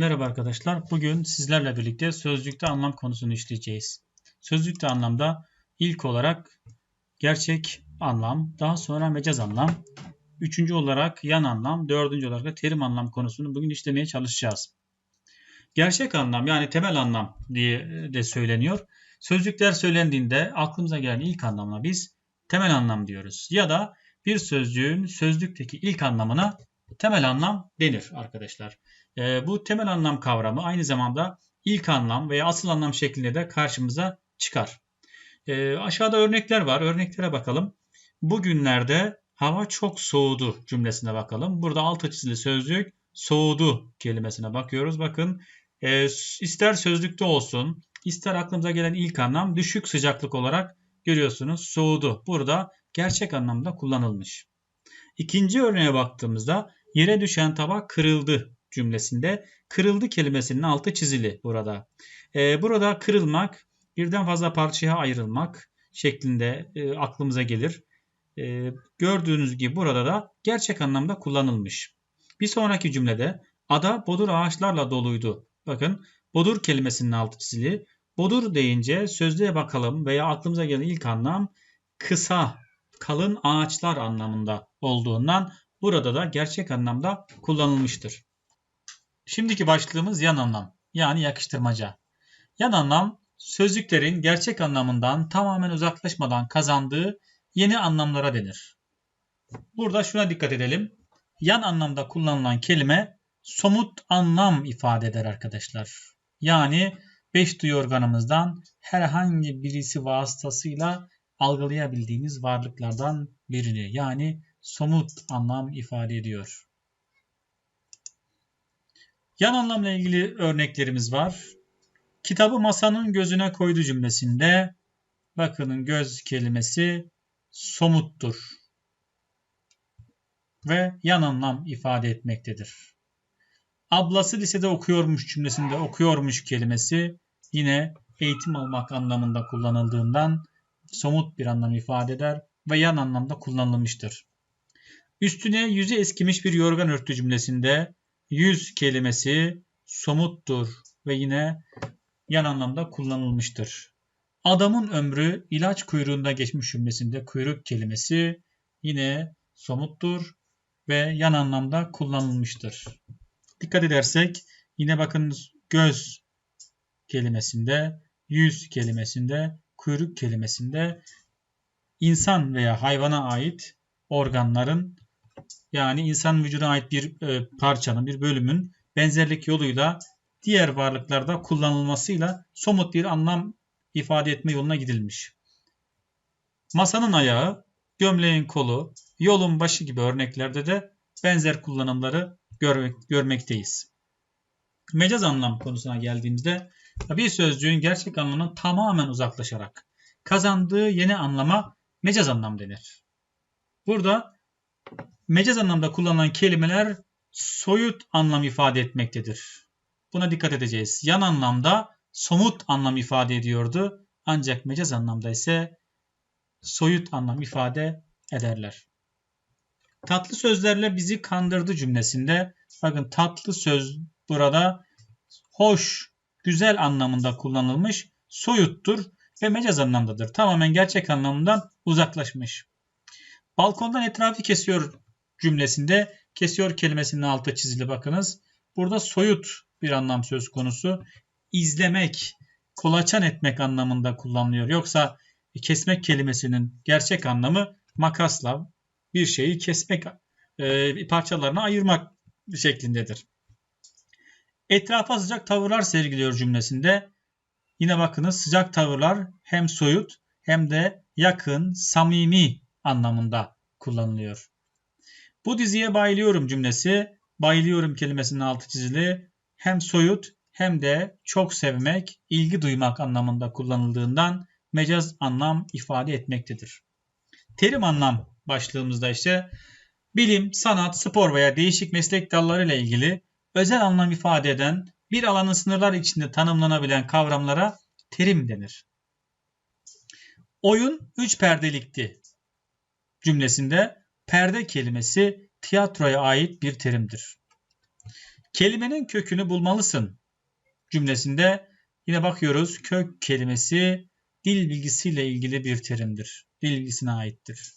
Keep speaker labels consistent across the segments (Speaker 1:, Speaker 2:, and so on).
Speaker 1: Merhaba arkadaşlar. Bugün sizlerle birlikte sözlükte anlam konusunu işleyeceğiz. Sözlükte anlamda ilk olarak gerçek anlam, daha sonra mecaz anlam, üçüncü olarak yan anlam, dördüncü olarak da terim anlam konusunu bugün işlemeye çalışacağız. Gerçek anlam yani temel anlam diye de söyleniyor. Sözcükler söylendiğinde aklımıza gelen ilk anlamla biz temel anlam diyoruz. Ya da bir sözcüğün sözlükteki ilk anlamına temel anlam denir arkadaşlar. E, bu temel anlam kavramı aynı zamanda ilk anlam veya asıl anlam şeklinde de karşımıza çıkar. E, aşağıda örnekler var. Örneklere bakalım. Bugünlerde hava çok soğudu cümlesine bakalım. Burada altı çizili sözcük soğudu kelimesine bakıyoruz. Bakın e, ister sözlükte olsun ister aklımıza gelen ilk anlam düşük sıcaklık olarak görüyorsunuz soğudu. Burada gerçek anlamda kullanılmış. İkinci örneğe baktığımızda yere düşen tabak kırıldı cümlesinde kırıldı kelimesinin altı çizili burada. Ee, burada kırılmak birden fazla parçaya ayrılmak şeklinde e, aklımıza gelir. E, gördüğünüz gibi burada da gerçek anlamda kullanılmış. Bir sonraki cümlede ada bodur ağaçlarla doluydu. Bakın bodur kelimesinin altı çizili. Bodur deyince sözlüğe bakalım veya aklımıza gelen ilk anlam kısa, kalın ağaçlar anlamında olduğundan burada da gerçek anlamda kullanılmıştır. Şimdiki başlığımız yan anlam yani yakıştırmaca. Yan anlam sözcüklerin gerçek anlamından tamamen uzaklaşmadan kazandığı yeni anlamlara denir. Burada şuna dikkat edelim. Yan anlamda kullanılan kelime somut anlam ifade eder arkadaşlar. Yani beş duyu organımızdan herhangi birisi vasıtasıyla algılayabildiğimiz varlıklardan birini yani somut anlam ifade ediyor. Yan anlamla ilgili örneklerimiz var. Kitabı masanın gözüne koydu cümlesinde bakının göz kelimesi somuttur ve yan anlam ifade etmektedir. Ablası lisede okuyormuş cümlesinde okuyormuş kelimesi yine eğitim almak anlamında kullanıldığından somut bir anlam ifade eder ve yan anlamda kullanılmıştır. Üstüne yüzü eskimiş bir yorgan örtü cümlesinde yüz kelimesi somuttur ve yine yan anlamda kullanılmıştır. Adamın ömrü ilaç kuyruğunda geçmiş cümlesinde kuyruk kelimesi yine somuttur ve yan anlamda kullanılmıştır. Dikkat edersek yine bakın göz kelimesinde, yüz kelimesinde, kuyruk kelimesinde insan veya hayvana ait organların yani insan vücuduna ait bir e, parçanın, bir bölümün benzerlik yoluyla diğer varlıklarda kullanılmasıyla somut bir anlam ifade etme yoluna gidilmiş. Masanın ayağı, gömleğin kolu, yolun başı gibi örneklerde de benzer kullanımları görmek, görmekteyiz. Mecaz anlam konusuna geldiğimizde bir sözcüğün gerçek anlamından tamamen uzaklaşarak kazandığı yeni anlama mecaz anlam denir. Burada mecaz anlamda kullanılan kelimeler soyut anlam ifade etmektedir. Buna dikkat edeceğiz. Yan anlamda somut anlam ifade ediyordu. Ancak mecaz anlamda ise soyut anlam ifade ederler. Tatlı sözlerle bizi kandırdı cümlesinde bakın tatlı söz burada hoş, güzel anlamında kullanılmış, soyuttur ve mecaz anlamdadır. Tamamen gerçek anlamından uzaklaşmış. Balkondan etrafı kesiyor cümlesinde kesiyor kelimesinin altı çizili bakınız. Burada soyut bir anlam söz konusu. İzlemek, kolaçan etmek anlamında kullanılıyor. Yoksa kesmek kelimesinin gerçek anlamı makasla bir şeyi kesmek, e, parçalarına ayırmak şeklindedir. Etrafa sıcak tavırlar sergiliyor cümlesinde. Yine bakınız sıcak tavırlar hem soyut hem de yakın, samimi anlamında kullanılıyor. Bu diziye bayılıyorum cümlesi, bayılıyorum kelimesinin altı çizili hem soyut hem de çok sevmek, ilgi duymak anlamında kullanıldığından mecaz anlam ifade etmektedir. Terim anlam başlığımızda ise bilim, sanat, spor veya değişik meslek dalları ile ilgili özel anlam ifade eden bir alanın sınırlar içinde tanımlanabilen kavramlara terim denir. Oyun üç perdelikti cümlesinde perde kelimesi tiyatroya ait bir terimdir. Kelimenin kökünü bulmalısın cümlesinde yine bakıyoruz kök kelimesi dil bilgisiyle ilgili bir terimdir. Dil bilgisine aittir.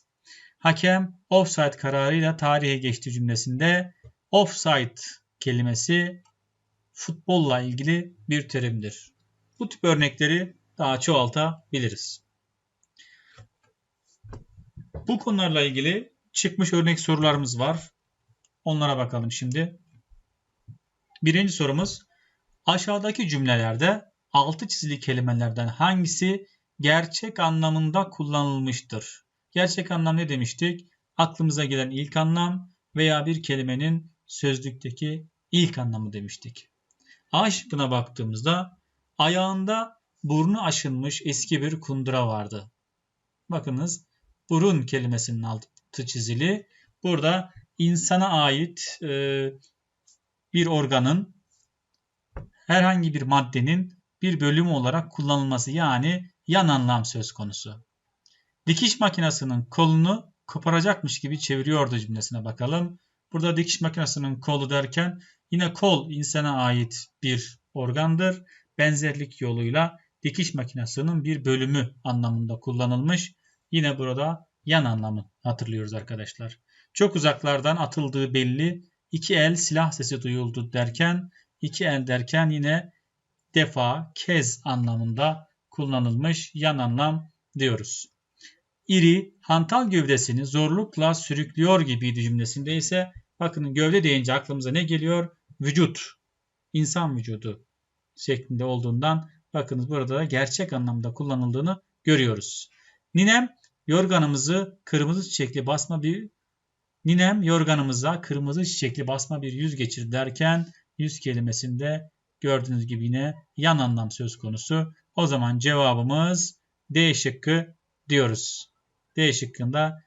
Speaker 1: Hakem offside kararıyla tarihe geçti cümlesinde offside kelimesi futbolla ilgili bir terimdir. Bu tip örnekleri daha çoğaltabiliriz. Bu konularla ilgili çıkmış örnek sorularımız var. Onlara bakalım şimdi. Birinci sorumuz aşağıdaki cümlelerde altı çizili kelimelerden hangisi gerçek anlamında kullanılmıştır? Gerçek anlam ne demiştik? Aklımıza gelen ilk anlam veya bir kelimenin sözlükteki ilk anlamı demiştik. A şıkkına baktığımızda ayağında burnu aşınmış eski bir kundura vardı. Bakınız burun kelimesinin altı çizili. Burada insana ait e, bir organın herhangi bir maddenin bir bölümü olarak kullanılması yani yan anlam söz konusu. Dikiş makinesinin kolunu koparacakmış gibi çeviriyordu cümlesine bakalım. Burada dikiş makinesinin kolu derken yine kol insana ait bir organdır. Benzerlik yoluyla dikiş makinesinin bir bölümü anlamında kullanılmış. Yine burada yan anlamı hatırlıyoruz arkadaşlar. Çok uzaklardan atıldığı belli. İki el silah sesi duyuldu derken iki el derken yine defa, kez anlamında kullanılmış yan anlam diyoruz. İri, hantal gövdesini zorlukla sürüklüyor gibiydi cümlesinde ise bakın gövde deyince aklımıza ne geliyor? Vücut, insan vücudu şeklinde olduğundan bakınız burada da gerçek anlamda kullanıldığını görüyoruz. Ninem yorganımızı kırmızı çiçekli basma bir Ninem yorganımıza kırmızı çiçekli basma bir yüz geçir derken yüz kelimesinde gördüğünüz gibi yine yan anlam söz konusu. O zaman cevabımız D şıkkı diyoruz. D şıkkında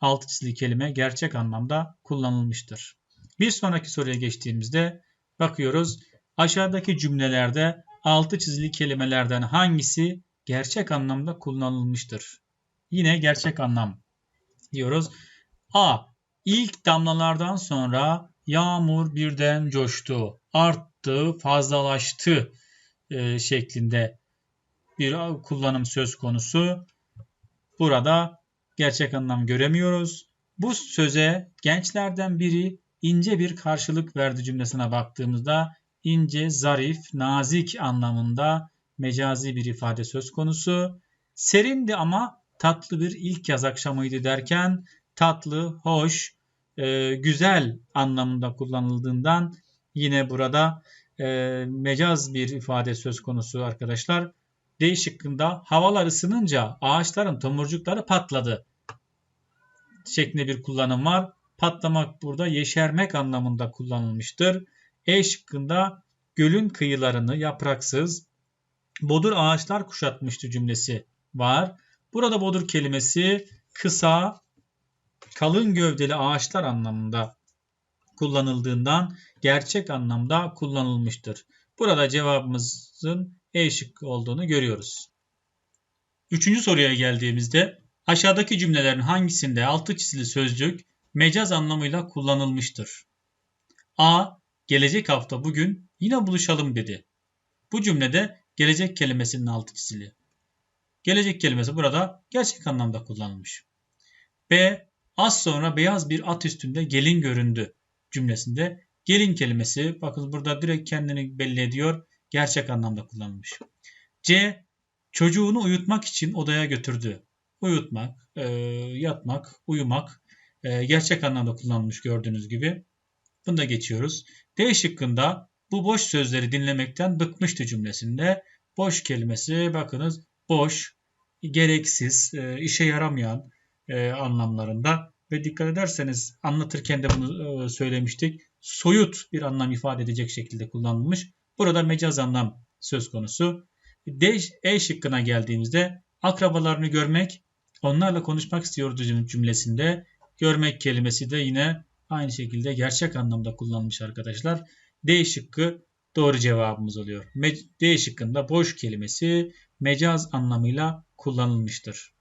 Speaker 1: altı çizili kelime gerçek anlamda kullanılmıştır. Bir sonraki soruya geçtiğimizde bakıyoruz. Aşağıdaki cümlelerde altı çizili kelimelerden hangisi gerçek anlamda kullanılmıştır? Yine gerçek anlam diyoruz. A. İlk damlalardan sonra yağmur birden coştu, arttı, fazlalaştı e, şeklinde bir kullanım söz konusu. Burada gerçek anlam göremiyoruz. Bu söze gençlerden biri ince bir karşılık verdi cümlesine baktığımızda ince, zarif, nazik anlamında mecazi bir ifade söz konusu. Serindi ama tatlı bir ilk yaz akşamıydı derken tatlı, hoş, e, güzel anlamında kullanıldığından yine burada e, mecaz bir ifade söz konusu arkadaşlar. D şıkkında havalar ısınınca ağaçların tomurcukları patladı şeklinde bir kullanım var. Patlamak burada yeşermek anlamında kullanılmıştır. E şıkkında gölün kıyılarını yapraksız bodur ağaçlar kuşatmıştı cümlesi var. Burada bodur kelimesi kısa, kalın gövdeli ağaçlar anlamında kullanıldığından gerçek anlamda kullanılmıştır. Burada cevabımızın E şıkkı olduğunu görüyoruz. Üçüncü soruya geldiğimizde aşağıdaki cümlelerin hangisinde altı çizili sözcük mecaz anlamıyla kullanılmıştır? A. Gelecek hafta bugün yine buluşalım dedi. Bu cümlede gelecek kelimesinin altı çizili. Gelecek kelimesi burada gerçek anlamda kullanılmış. B. Az sonra beyaz bir at üstünde gelin göründü cümlesinde gelin kelimesi bakın burada direkt kendini belli ediyor. Gerçek anlamda kullanılmış. C. Çocuğunu uyutmak için odaya götürdü. Uyutmak, e, yatmak, uyumak e, gerçek anlamda kullanılmış gördüğünüz gibi. Bunu da geçiyoruz. D şıkkında bu boş sözleri dinlemekten bıkmıştı cümlesinde. Boş kelimesi bakınız boş, gereksiz, e, işe yaramayan e, anlamlarında ve dikkat ederseniz anlatırken de bunu e, söylemiştik. Soyut bir anlam ifade edecek şekilde kullanılmış. Burada mecaz anlam söz konusu. D, e şıkkına geldiğimizde akrabalarını görmek, onlarla konuşmak istiyordu cümlesinde. Görmek kelimesi de yine aynı şekilde gerçek anlamda kullanılmış arkadaşlar. D şıkkı doğru cevabımız oluyor. D şıkkında boş kelimesi mecaz anlamıyla kullanılmıştır.